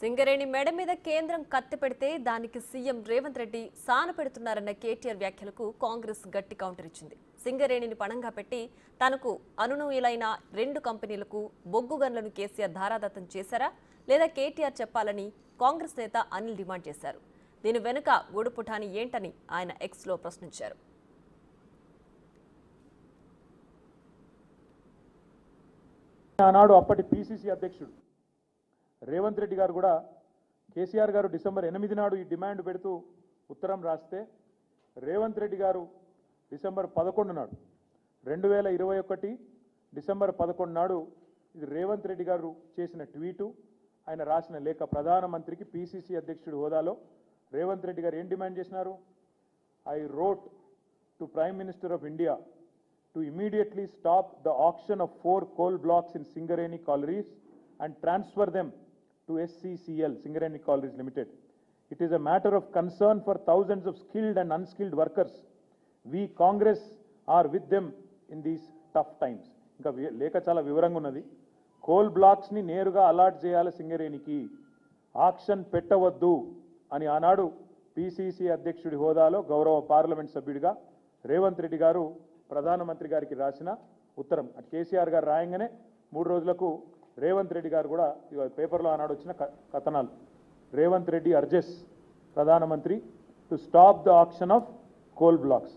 సింగరేణి మెడ మీద కేంద్రం కత్తి పెడితే దానికి సీఎం రేవంత్ రెడ్డి సాన పెడుతున్నారన్న కేటీఆర్ వ్యాఖ్యలకు కాంగ్రెస్ గట్టి కౌంటర్ ఇచ్చింది. సింగరేణిని పణంగా పెట్టి తనకు అనునూయులైన రెండు కంపెనీలకు బొగ్గు గన్లను కేసీఆర్ ధారాదత్తం చేశారా? లేదా కేటీఆర్ చెప్పాలని కాంగ్రెస్ నేత అనిల్ డిమాండ్ చేశారు. దీని వెనుక గూడుపుఠాని ఏంటని ఆయన ఎక్స్లో ప్రశ్నించారు. ఆనాడు అప్పటి పిసిసి అధ్యక్షుడు రేవంత్ రెడ్డి గారు కూడా కేసీఆర్ గారు డిసెంబర్ ఎనిమిది నాడు ఈ డిమాండ్ పెడుతూ ఉత్తరం రాస్తే రేవంత్ రెడ్డి గారు డిసెంబర్ పదకొండు నాడు రెండు వేల ఇరవై ఒకటి డిసెంబర్ పదకొండు నాడు ఇది రేవంత్ రెడ్డి గారు చేసిన ట్వీటు. ఆయన రాసిన లేఖ ప్రధానమంత్రికి పిసిసి అధ్యక్షుడు హోదాలో రేవంత్ రెడ్డి గారు ఏం డిమాండ్ చేసినారు? I wrote to prime minister of India to immediately stop the auction of four coal blocks in Singareni collieries and transfer them to SCCL, Singareni College Limited. It is a matter of concern for thousands of skilled and unskilled workers. We, Congress, are with them in these tough times. ఇంకా వి- లేఖ చాలా వివరంగా ఉన్నది coal బ్లాక్స్ని నేరుగా allot చేయాలి సింగరేణికి auction పెట్టవద్దు అని ఆనాడు పిసిసి అధ్యక్షుడి హోదాలో గౌరవ పార్లమెంట్ సభ్యుడిగా రేవంత్ రెడ్డి గారు ప్రధానమంత్రి గారికి రాసిన ఉత్తరం అటు కేసీఆర్ గారు రాయంగానే మూడు రోజులకు రేవంత్ రెడ్డి గారు కూడా పేపర్లో ఆనాడు వచ్చిన క- కథనాలు. రేవంత్ రెడ్డి అర్జెస్ ప్రధానమంత్రి to stop the auction of coal blocks